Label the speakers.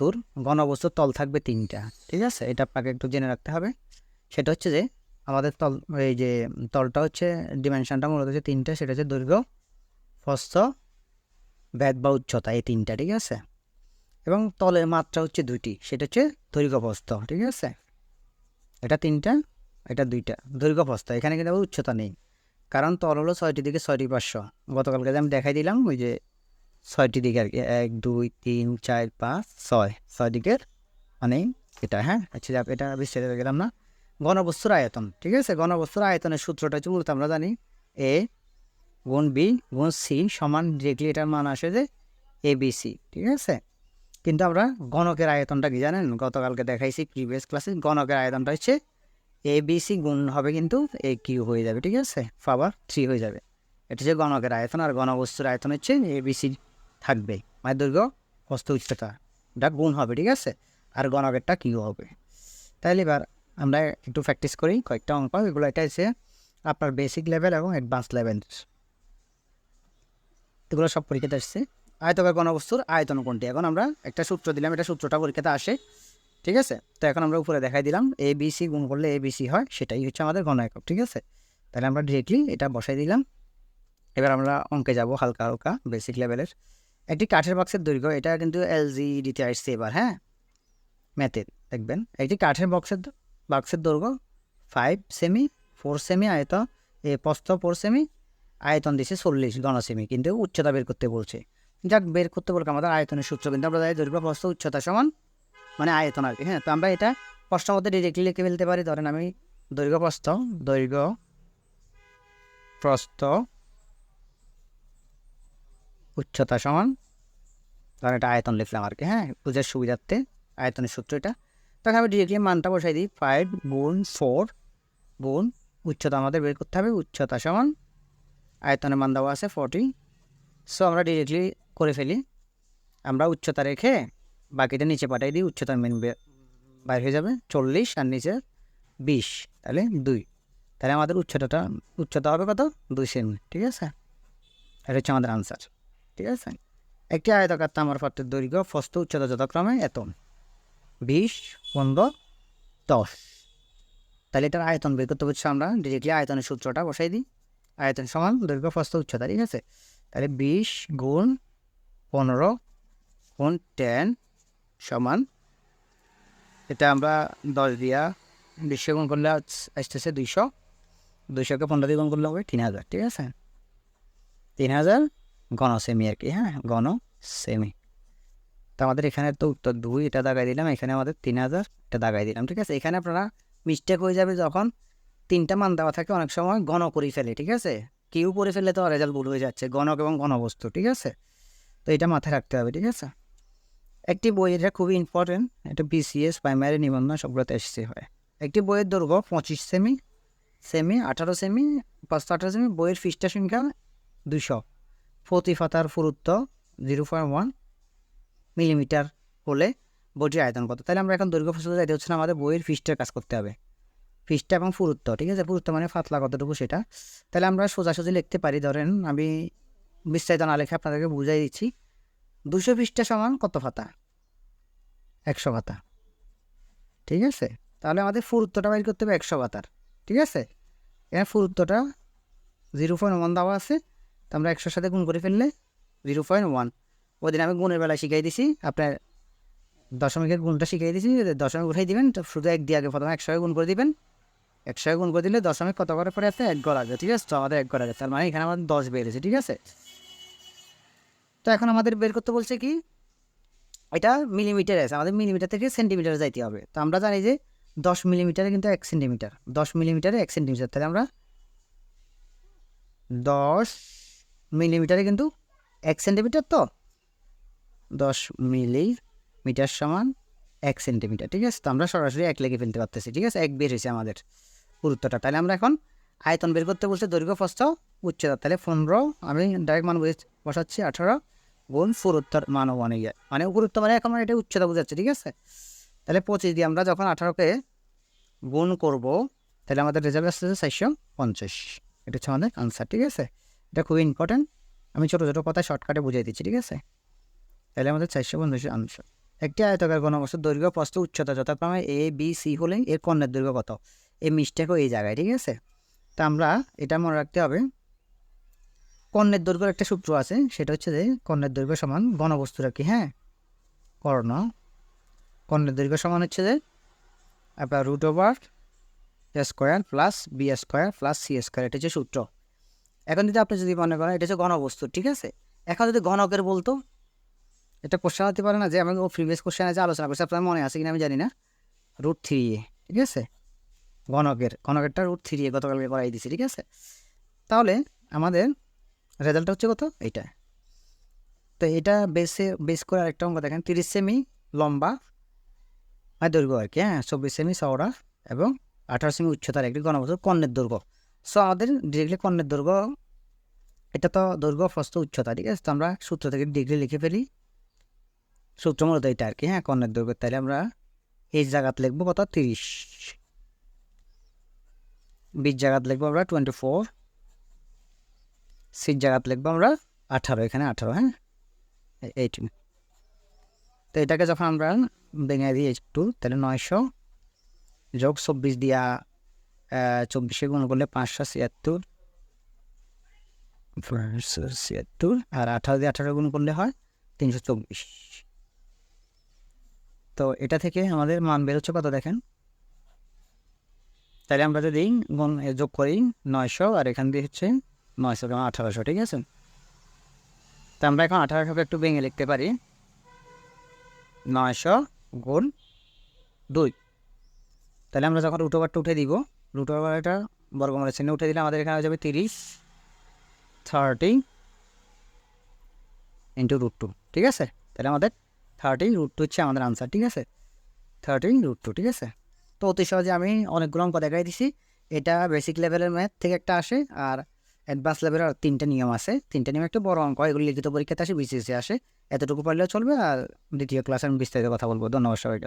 Speaker 1: ঘনবস্তুর ঘনবস্তুর তল থাকবে তিনটা, ঠিক আছে? এটা আপনাকে একটু জেনে রাখতে হবে। সেটা হচ্ছে যে, আমাদের তল, এই যে তলটা হচ্ছে ডিমেনশনটা মূলত হচ্ছে তিনটা, সেটা হচ্ছে দৈর্ঘ্য, ফস্ত ব্যাদ বা উচ্চতা, এই তিনটা, ঠিক আছে? এবং তলের মাত্রা হচ্ছে দুইটি, সেটা হচ্ছে দৈর্ঘ্য ফস্ত ঠিক আছে? এটা তিনটা, এটা দুইটা দৈর্ঘ্য এখানে কিন্তু উচ্চতা নেই। কারণ তল হলো ছয়টি দিকে ছয়টি পাঁচশো গতকালকে আমি দেখাই দিলাম, ওই যে ছয়টি দিকে আর কি, এক, দুই, তিন, চার, পাঁচ, ছয়। ছয় দিকের মানে এটা হ্যাঁ? আচ্ছা যাক, এটা বিস্তারিত গেলাম না। ঘনবস্তুর আয়তন, ঠিক আছে? ঘনবস্তুর আয়তনের সূত্রটা হচ্ছে মূলত আমরা জানি এ গুণ বি গুণ সি সমান ডিরেক্টলি এটার মান আসে যে এ বি সি ঠিক আছে? কিন্তু আমরা গণকের আয়তনটা কি জানেন? গতকালকে দেখাইছি প্রিভিয়াস ক্লাসে গণকের আয়তনটা হচ্ছে এ বি সি গুণ হবে কিন্তু এ কিউ হয়ে যাবে, ঠিক আছে? পাওয়ার থ্রি হয়ে যাবে। এটা হচ্ছে গণকের আয়তন আর গণবস্তুর আয়তন হচ্ছে এ বি সি থাকবে। মানে দৈর্ঘ্য বস্তু উচ্চতা এটা গুণ হবে, ঠিক আছে? আর গণকেরটা কিউ হবে? তাহলে এবার আমরা একটু প্র্যাকটিস করি। কয়েকটা অঙ্ক, এগুলো এটা হচ্ছে আপনার বেসিক লেভেল এবং অ্যাডভান্স লেভেল এগুলো সব পরীক্ষাতে আসছে। আয়তকার ঘনবস্তুর আয়তন কোনটি? এখন আমরা একটা সূত্র দিলাম, এটা সূত্রটা পরীক্ষাতে আসে, ঠিক আছে? তো এখন আমরা উপরে দেখাই দিলাম এ বি সি গুণ করলে এ বি সি হয়, সেটাই হচ্ছে আমাদের ঘন একক ঠিক আছে? তাহলে আমরা ডিরেক্টলি এটা বসাই দিলাম। এবার আমরা অঙ্কে যাব হালকা হালকা বেসিক লেভেলের একটি কাঠের বাক্সের দৈর্ঘ্য, এটা কিন্তু এলজি ডিতে আসছে এবার হ্যাঁ? ম্যাথের দেখবেন। একটি কাঠের বক্সের বাক্সের দৈর্ঘ্য ফাইভ সেমি ফোর সেমি আয়ত এ প্রস্থ ফোর সেমি আয়তন দিছে চল্লিশ গণ সেমি কিন্তু উচ্চতা বের করতে বলছে। যাক, বের করতে বলকে আমাদের আয়তনের সূত্র, কিন্তু আমরা দৈর্ঘ্য, প্রস্থ, উচ্চতা সমান মানে আয়তন আর কি হ্যাঁ? তো আমরা এটা প্রশ্ন মধ্যে ডিরেক্টলি লিখে ফেলতে পারি। ধরেন আমি দৈর্ঘ্য, প্রস্থ দৈর্ঘ্য, প্রস্থ উচ্চতা সমান। ধরেন এটা আয়তন লিখলাম আর কি হ্যাঁ? বুঝার সুবিধার্থে আয়তনের সূত্র এটা। তখন আমি ডিরেক্টলি মানটা বসাই দিই ফাইভ গুণ ফোর গুণ উচ্চতা আমাদের বের করতে হবে, উচ্চতা সমান আয়তনের মান দেওয়া আছে ফর্টি সো আমরা ডিরেক্টলি করে ফেলি। আমরা উচ্চতা রেখে বাকিটা নিচে পাঠাই দিই, উচ্চতার মেন বাইর হয়ে যাবে চল্লিশ আর নিচে বিশ, তাহলে দুই। তাহলে আমাদের উচ্চতাটা উচ্চতা হবে কত? দুই সেমি, ঠিক আছে? এটা হচ্ছে আমাদের আনসার ঠিক আছে? একটি আয়তাকার তামার পাত্রের দৈর্ঘ্য ফস্ত উচ্চতা যথাক্রমে এত। বিশ, পনেরো, দশ। তাহলে এটার আয়তন বের করতে হচ্ছে আমরা, ডিরেক্টলি আয়তনের সূত্রটা বসাই দিই। আয়তন সমান দৈর্ঘ্য ফস্ত উচ্চতা, ঠিক আছে? তাহলে বিশ গুণ পনেরো গুণ টেন সমান, এটা আমরা দশ দিয়া বিশে গুণ করলে আসতেছে দুইশো। দুইশোকে পনেরো দিয়ে গুণ করলে হবে তিন হাজার, ঠিক আছে? তিন হাজার গণ সেমি আর কি হ্যাঁ গণ সেমি তো আমাদের এখানে তো উত্তর দুই, এটা দাগাই দিলাম, এখানে আমাদের তিন হাজার, এটা দাগাই দিলাম, ঠিক আছে? এখানে আপনারা মিস্টেক হয়ে যাবে যখন তিনটা মান দেওয়া থাকে, অনেক সময় গণ করে ফেলে, ঠিক আছে? কেউ করে ফেললে তো রেজাল্ট ভুল হয়ে যাচ্ছে, গণক এবং গণবস্তু, ঠিক আছে? তো এটা মাথায় রাখতে হবে, ঠিক আছে? একটি বই, এটা খুবই ইম্পর্টেন্ট এটা বিসিএস প্রাইমারি নিবন্ধন সবগুলোতে এসছে, হয়। একটি বইয়ের দৈর্ঘ্য পঁচিশ সেমি সেমি, আঠারো সেমি, পাঁচশো আঠারো সেমি, বইয়ের ফিসটা সংখ্যা দুশো প্রতি পাতার পুরুত্ব জিরো পয়েন্ট ওয়ান মিলিমিটার হলে বইটির আয়তন কত? তাহলে আমরা এখন দৈর্ঘ্য ফসল যাইতে হচ্ছে না আমাদের বইয়ের ফিসটার কাজ করতে হবে। ফিসটা এবং পুরুত্ব, ঠিক আছে? পুরুত্ব মানে ফাতলা কতটুকু সেটা। তাহলে আমরা সোজাসুজি লিখতে পারি, ধরেন আমি বিস্তারিত না লিখে আপনাদেরকে বুঝাই দিচ্ছি। দুশো পৃষ্ঠা সমান কত পাতা? একশো পাতা। ঠিক আছে? তাহলে আমাদের পুরুত্বটা বাইর করতে হবে একশো পাতার। ঠিক আছে? এখানে পুরুত্বটা জিরো পয়েন্ট ওয়ান দেওয়া আছে। তো আমরা একশোর সাথে গুণ করে ফেললে জিরো পয়েন্ট ওয়ান। ওই দিন আমি গুণের বেলায় শিখাই দিছি, আপনার দশমিকের গুণটা শিখিয়ে দিছি দশমিক উঠাই দিবেন, তো শুধু এক দিয়ে আগে প্রথমে একশো গুণ করে দিবেন। একশো গুণ করে দিলে দশমিক কত করে পরে আছে? এক গড় আছে ঠিক আছে? তো আমাদের এক গড় আছে তার মানে এখানে আমাদের দশ বেড়েছে, ঠিক আছে? তো এখন আমাদের বের করতে বলছে কি, এটা মিলিমিটার আছে, আমাদের মিলিমিটার থেকে সেন্টিমিটারে যাইতে হবে। তো আমরা জানি যে দশ মিলিমিটারে কিন্তু এক সেন্টিমিটার দশ মিলিমিটারে এক সেন্টিমিটার তাহলে আমরা দশ মিলিমিটারে কিন্তু এক সেন্টিমিটার তো? দশ মিলি মিটার সমান এক সেন্টিমিটার, ঠিক আছে? তো আমরা সরাসরি এক লেগে ফেলতে পারতেছি, ঠিক আছে? এক বের হয়েছে আমাদের পুরুত্বটা। তাহলে আমরা এখন আয়তন বের করতে বলছে দৈর্ঘ্য ফস্ত উচ্চতা। তাহলে পনেরো, আমি ডাইরেক্ট মান বসাচ্ছি, আঠারো গুণ পুরুত্তর মানও মানে গিয়ে মানে পুরুত্ব মানে এখন এটা উচ্চতা বোঝাচ্ছে, ঠিক আছে? তাহলে পঁচিশ দিয়ে আমরা যখন আঠারোকে গুণ করব, তাহলে আমাদের রেজাল্ট আসতেছে চারশো পঞ্চাশ। এটা হচ্ছে আমাদের আনসার ঠিক আছে? এটা খুবই ইম্পর্ট্যান্ট আমি ছোটো ছোটো কথা শর্টকাটে বুঝিয়ে দিচ্ছি, ঠিক আছে? তাহলে আমাদের চারশো পঞ্চাশের আনসার। একটি আয়তকার ঘনবস্তুর দৈর্ঘ্য, প্রস্থ উচ্চতা যথাক্রমে এ বি সি হলে এর কর্ণের দৈর্ঘ্য কত? এই মিস্টেকও এই জায়গায়, ঠিক আছে? তা আমরা এটা মনে রাখতে হবে, কর্ণের দৈর্ঘ্যের একটা সূত্র আছে, সেটা হচ্ছে যে কর্ণের দৈর্ঘ্য সমান ঘনবস্তুর আর কি হ্যাঁ? কর্ণ। কর্ণের দৈর্ঘ্য সমান হচ্ছে যে আপনার root over square plus B square plus C square এটা হচ্ছে সূত্র। এখন যদি আপনি যদি মনে করেন, এটা হচ্ছে ঘনবস্তু ঠিক আছে? এখন যদি ঘনকের বলতো, এটা কোশ্চেন হতে পারে না যে, আমি প্রিভিয়াস কোশ্চেনে যে আলোচনা করছি, আপনার মনে আছে কিনা আমি জানি না। রুট থ্রি এ ঠিক আছে? ঘনকের ঘনকেরটা রুট থ্রি এ গতকালকে করাই দিছি, ঠিক আছে? তাহলে আমাদের রেজাল্টটা হচ্ছে কত? এইটা। তো এটা বেসে বেস করে আরেকটা অঙ্ক দেখেন, তিরিশ সেমি লম্বা আর দৈর্ঘ্য আর কি হ্যাঁ? চব্বিশ সেমি চওড়া এবং আঠারো সেমি উচ্চতার একটি গণবস্তু, কর্ণের দৈর্ঘ্য। সো আমাদের ডিগ্রি কর্ণের দৈর্ঘ্য। এটা তো দৈর্ঘ্য প্রস্থ উচ্চতা, ঠিক আছে? তো আমরা সূত্র থেকে ডিগ্রি লিখে ফেলি। সূত্র মূলত এটা আর কি হ্যাঁ? কর্ণের দৈর্ঘ্য। তাহলে আমরা এই জায়গাত লিখব কত? তিরিশ। বিশ জায়গাত লিখব আমরা টোয়েন্টি ফোর সিট জায়গাত লিখব আমরা আঠারো, এখানে আঠারো হ্যাঁ? এইটিন তো এটাকে যখন আমরা ভেঙে দিই একটু, তাহলে নয়শো যোগ চব্বিশ দিয়া চব্বিশে গুণ করলে পাঁচশো ছিয়াত্তর পাঁচশো ছিয়াত্তর, আর আঠারো দিয়ে আঠারো গুণ করলে হয় তিনশো চব্বিশ। তো এটা থেকে আমাদের মান বেরোচ্ছে কত দেখেন? তাহলে আমরা যদি গুণ যোগ করি নয়শো, আর এখান দিয়ে হচ্ছে নয়শো এবং আঠারোশো, ঠিক আছে? তো আমরা এখন আঠারোশোকে একটু ভেঙে লিখতে পারি। নয়শো গুণ দুই। তাহলে আমরা যখন উঠোবারটা উঠে দিব রুট ওভারটা বর্গমূলের চিহ্নে উঠে দিলে আমাদের এখানে হয়ে যাবে তিরিশ, থার্টি ইন্টু রুট টু ঠিক আছে? তাহলে আমাদের থার্টি রুট টু হচ্ছে আমাদের আনসার ঠিক আছে? থার্টি রুট টু ঠিক আছে? তো অতি সহজে আমি অনেকগুলো অঙ্ক দেখাই দিছি। এটা বেসিক লেভেলের ম্যাথ থেকে একটা আসে, আর অ্যাডভান্স লেভেলের আর তিনটা নিয়ম আছে। তিনটা নিয়ম একটু বড় অঙ্ক, এগুলো লিখিত পরীক্ষাতে আসে বিসিএসে আসে। এতটুকু পারলেও চলবে, আর দ্বিতীয় ক্লাসে আমি বিস্তারিত কথা বলব। ধন্যবাদ সবাইকে।